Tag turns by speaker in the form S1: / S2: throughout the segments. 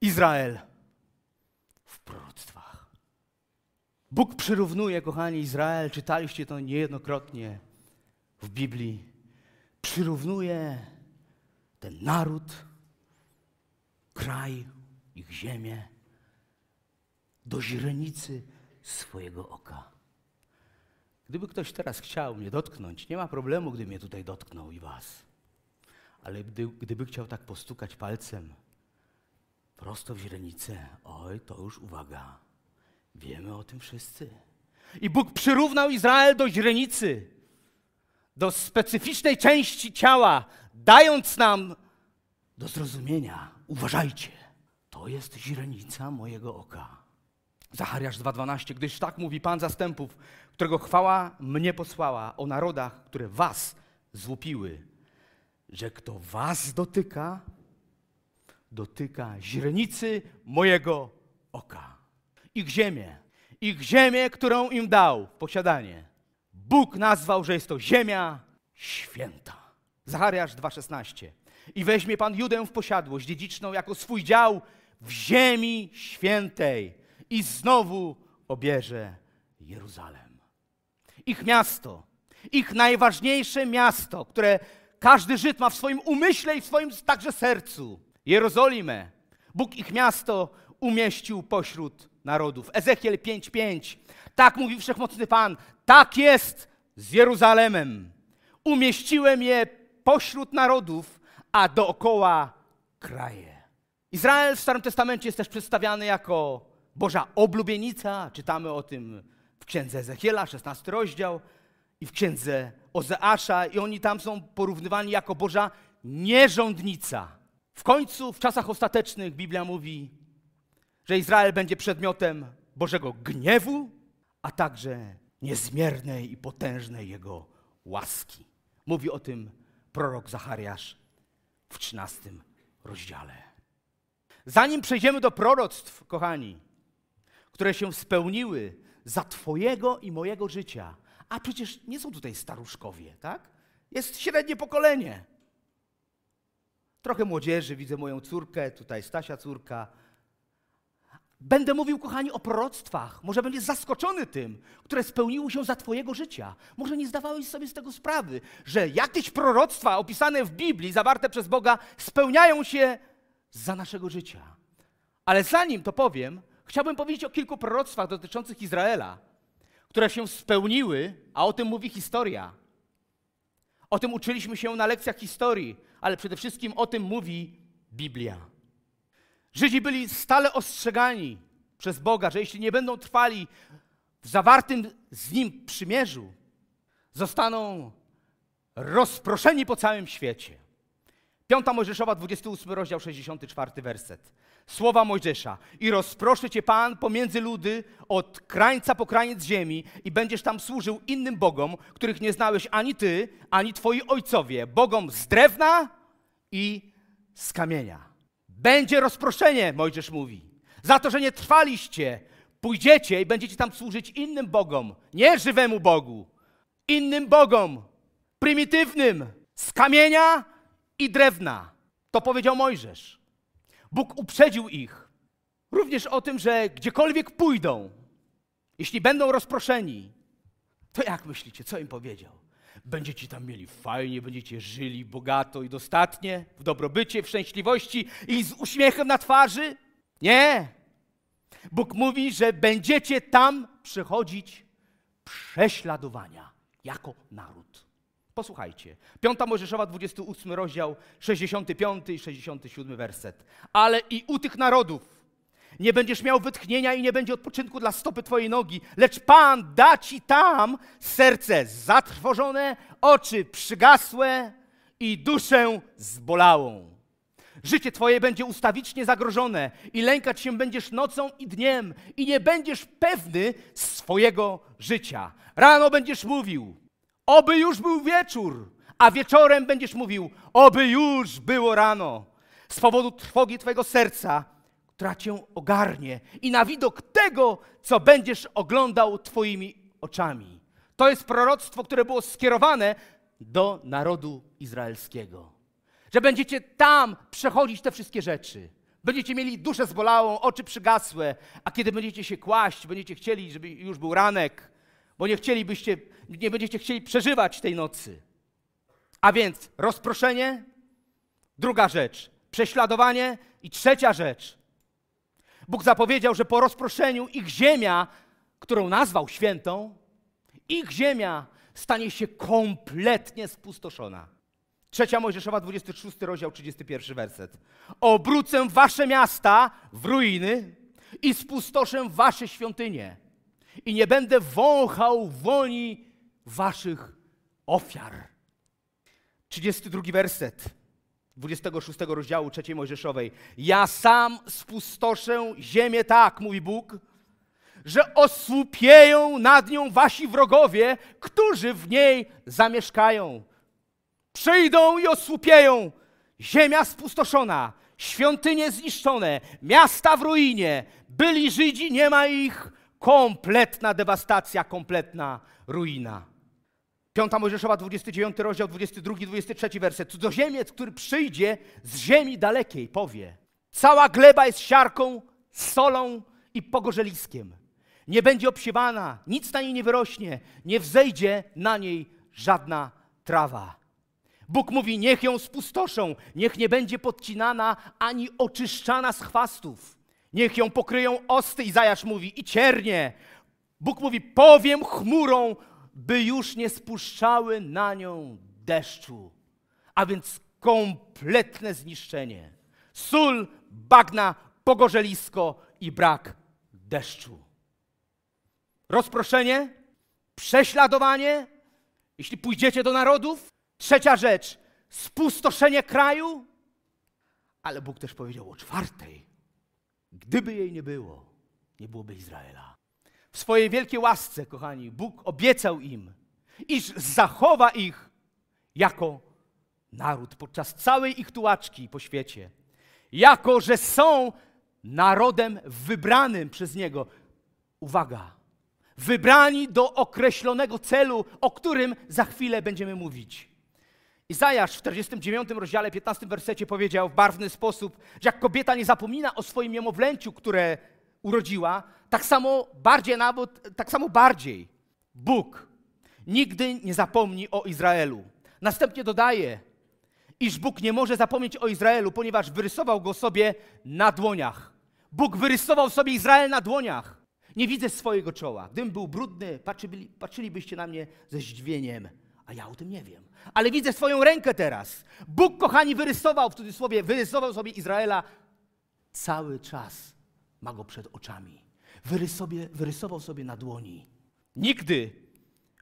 S1: Izrael w proroctwach. Bóg przyrównuje, kochani, Izrael, czytaliście to niejednokrotnie w Biblii, przyrównuje ten naród, kraj, ich ziemię do źrenicy swojego oka. Gdyby ktoś teraz chciał mnie dotknąć, nie ma problemu, gdy mnie tutaj dotknął i was. Ale gdy, gdyby chciał tak postukać palcem prosto w źrenicę, oj, to już uwaga, wiemy o tym wszyscy. I Bóg przyrównał Izrael do źrenicy, do specyficznej części ciała, dając nam do zrozumienia, uważajcie, to jest źrenica mojego oka. Zachariasz 2:12, gdyż tak mówi Pan zastępów, którego chwała mnie posłała o narodach, które was złupiły, że kto was dotyka, dotyka źrenicy mojego oka. Ich ziemię, ich ziemię, którą im dał posiadanie. Bóg nazwał, że jest to ziemia święta. Zachariasz 2:16. I weźmie Pan Judę w posiadłość dziedziczną jako swój dział w ziemi świętej i znowu obierze Jeruzalem. Ich miasto, ich najważniejsze miasto, które każdy Żyd ma w swoim umyśle i w swoim także sercu. Jerozolimę. Bóg ich miasto umieścił pośród narodów. Ezechiel 5:5. Tak mówi wszechmocny Pan. Tak jest z Jeruzalemem. Umieściłem je pośród narodów, a dookoła kraje. Izrael w Starym Testamencie jest też przedstawiany jako Boża oblubienica. Czytamy o tym w księdze Ezechiela, 16 rozdział, i w księdze Ozeasza, i oni tam są porównywani jako Boża nierządnica. W końcu, w czasach ostatecznych, Biblia mówi, że Izrael będzie przedmiotem Bożego gniewu, a także niezmiernej i potężnej Jego łaski. Mówi o tym prorok Zachariasz w 13 rozdziale. Zanim przejdziemy do proroctw, kochani, które się spełniły za Twojego i mojego życia, a przecież nie są tutaj staruszkowie, tak? Jest średnie pokolenie. Trochę młodzieży, widzę moją córkę, tutaj Stasia córka. Będę mówił, kochani, o proroctwach. Może będziesz zaskoczony tym, które spełniły się za Twojego życia. Może nie zdawałeś sobie z tego sprawy, że jakieś proroctwa opisane w Biblii, zawarte przez Boga, spełniają się za naszego życia. Ale zanim to powiem, chciałbym powiedzieć o kilku proroctwach dotyczących Izraela, które się spełniły, a o tym mówi historia. O tym uczyliśmy się na lekcjach historii, ale przede wszystkim o tym mówi Biblia. Żydzi byli stale ostrzegani przez Boga, że jeśli nie będą trwali w zawartym z Nim przymierzu, zostaną rozproszeni po całym świecie. Piąta Mojżeszowa, 28 rozdział, 64 werset. Słowa Mojżesza. I rozproszy cię Pan pomiędzy ludy od krańca po kraniec ziemi i będziesz tam służył innym bogom, których nie znałeś ani ty, ani twoi ojcowie. Bogom z drewna i z kamienia. Będzie rozproszenie, Mojżesz mówi. Za to, że nie trwaliście, pójdziecie i będziecie tam służyć innym bogom, nie żywemu Bogu, innym bogom, prymitywnym, z kamienia i drewna. To powiedział Mojżesz. Bóg uprzedził ich również o tym, że gdziekolwiek pójdą, jeśli będą rozproszeni, to jak myślicie, co im powiedział? Będziecie tam mieli fajnie, będziecie żyli bogato i dostatnie, w dobrobycie, w szczęśliwości i z uśmiechem na twarzy? Nie. Bóg mówi, że będziecie tam przechodzić prześladowania jako naród. Posłuchajcie. Piąta Mojżeszowa, 28 rozdział, 65 i 67 werset. Ale i u tych narodów nie będziesz miał wytchnienia i nie będzie odpoczynku dla stopy twojej nogi, lecz Pan da ci tam serce zatrwożone, oczy przygasłe i duszę zbolałą. Życie twoje będzie ustawicznie zagrożone i lękać się będziesz nocą i dniem i nie będziesz pewny swojego życia. Rano będziesz mówił, oby już był wieczór, a wieczorem będziesz mówił, oby już było rano. Z powodu trwogi twojego serca która cię ogarnie i na widok tego, co będziesz oglądał Twoimi oczami. To jest proroctwo, które było skierowane do narodu izraelskiego. Że będziecie tam przechodzić te wszystkie rzeczy. Będziecie mieli duszę zbolałą, oczy przygasłe, a kiedy będziecie się kłaść, będziecie chcieli, żeby już był ranek, bo nie chcielibyście, nie będziecie chcieli przeżywać tej nocy. A więc rozproszenie, druga rzecz, prześladowanie i trzecia rzecz. Bóg zapowiedział, że po rozproszeniu ich ziemia, którą nazwał świętą, ich ziemia stanie się kompletnie spustoszona. Trzecia Mojżeszowa, 26 rozdział, 31 werset. Obrócę wasze miasta w ruiny i spustoszę wasze świątynie i nie będę wąchał woni waszych ofiar. 32 werset 26 rozdziału 3 Mojżeszowej. Ja sam spustoszę ziemię tak, mówi Bóg, że osłupieją nad nią wasi wrogowie, którzy w niej zamieszkają. Przyjdą i osłupieją. Ziemia spustoszona, świątynie zniszczone, miasta w ruinie, byli Żydzi, nie ma ich. Kompletna dewastacja, kompletna ruina. Piąta Mojżeszowa, 29 rozdział, 22, 23 werset. Cudzoziemiec, który przyjdzie z ziemi dalekiej, powie: Cała gleba jest siarką, solą i pogorzeliskiem. Nie będzie obsiewana, nic na niej nie wyrośnie, nie wzejdzie na niej żadna trawa. Bóg mówi: Niech ją spustoszą, niech nie będzie podcinana ani oczyszczana z chwastów. Niech ją pokryją osty, Izajasz mówi, i ciernie. Bóg mówi: Powiem chmurą, by już nie spuszczały na nią deszczu. A więc kompletne zniszczenie. Sól, bagna, pogorzelisko i brak deszczu. Rozproszenie, prześladowanie, jeśli pójdziecie do narodów. Trzecia rzecz, spustoszenie kraju. Ale Bóg też powiedział o czwartej. Gdyby jej nie było, nie byłoby Izraela. W swojej wielkiej łasce, kochani, Bóg obiecał im, iż zachowa ich jako naród podczas całej ich tułaczki po świecie. Jako, że są narodem wybranym przez Niego. Uwaga, wybrani do określonego celu, o którym za chwilę będziemy mówić. Izajasz w 49 rozdziale, 15 wersecie powiedział w barwny sposób, że jak kobieta nie zapomina o swoim niemowlęciu, które urodziła, tak samo bardziej tak samo bardziej Bóg nigdy nie zapomni o Izraelu. Następnie dodaje, iż Bóg nie może zapomnieć o Izraelu, ponieważ wyrysował go sobie na dłoniach. Bóg wyrysował sobie Izrael na dłoniach. Nie widzę swojego czoła. Gdybym był brudny, patrzyli, patrzylibyście na mnie ze zdziwieniem. A ja o tym nie wiem. Ale widzę swoją rękę teraz. Bóg, kochani, wyrysował, w cudzysłowie, wyrysował sobie Izraela cały czas. Ma go przed oczami. Wyrysowie, wyrysował sobie na dłoni. Nigdy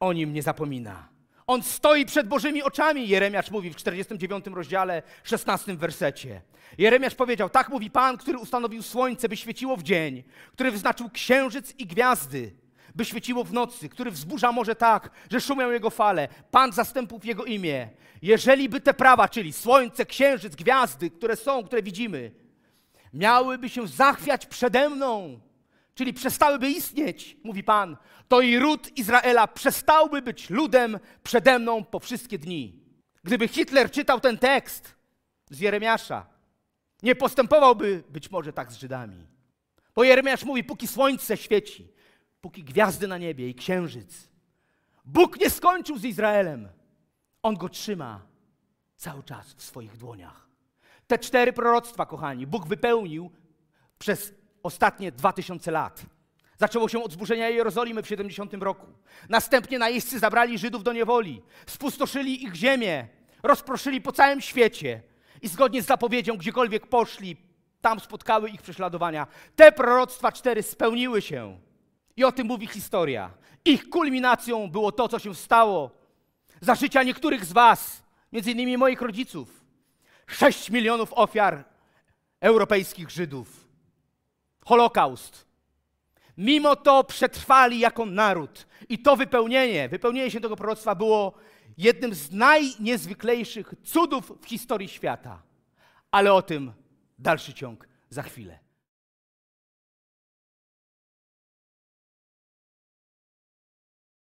S1: o nim nie zapomina. On stoi przed Bożymi oczami, Jeremiasz mówi w 49 rozdziale, 16 wersecie. Jeremiasz powiedział, tak mówi Pan, który ustanowił słońce, by świeciło w dzień, który wyznaczył księżyc i gwiazdy, by świeciło w nocy, który wzburza morze tak, że szumią jego fale. Pan zastępów jego imię. Jeżeli by te prawa, czyli słońce, księżyc, gwiazdy, które są, które widzimy, miałyby się zachwiać przede mną, czyli przestałyby istnieć, mówi Pan, to i ród Izraela przestałby być ludem przede mną po wszystkie dni. Gdyby Hitler czytał ten tekst z Jeremiasza, nie postępowałby być może tak z Żydami. Bo Jeremiasz mówi, póki słońce świeci, póki gwiazdy na niebie i księżyc. Bóg nie skończył z Izraelem. On go trzyma cały czas w swoich dłoniach. Te cztery proroctwa, kochani, Bóg wypełnił przez ostatnie dwa tysiące lat. Zaczęło się od zburzenia Jerozolimy w 70 roku. Następnie najeźdźcy zabrali Żydów do niewoli, spustoszyli ich ziemię, rozproszyli po całym świecie i zgodnie z zapowiedzią, gdziekolwiek poszli, tam spotkały ich prześladowania. Te proroctwa cztery spełniły się. I o tym mówi historia. Ich kulminacją było to, co się stało za życia niektórych z was, między innymi moich rodziców. Sześć milionów ofiar europejskich Żydów. Holokaust. Mimo to przetrwali jako naród. I to wypełnienie, wypełnienie się tego proroctwa było jednym z najniezwyklejszych cudów w historii świata. Ale o tym dalszy ciąg za chwilę.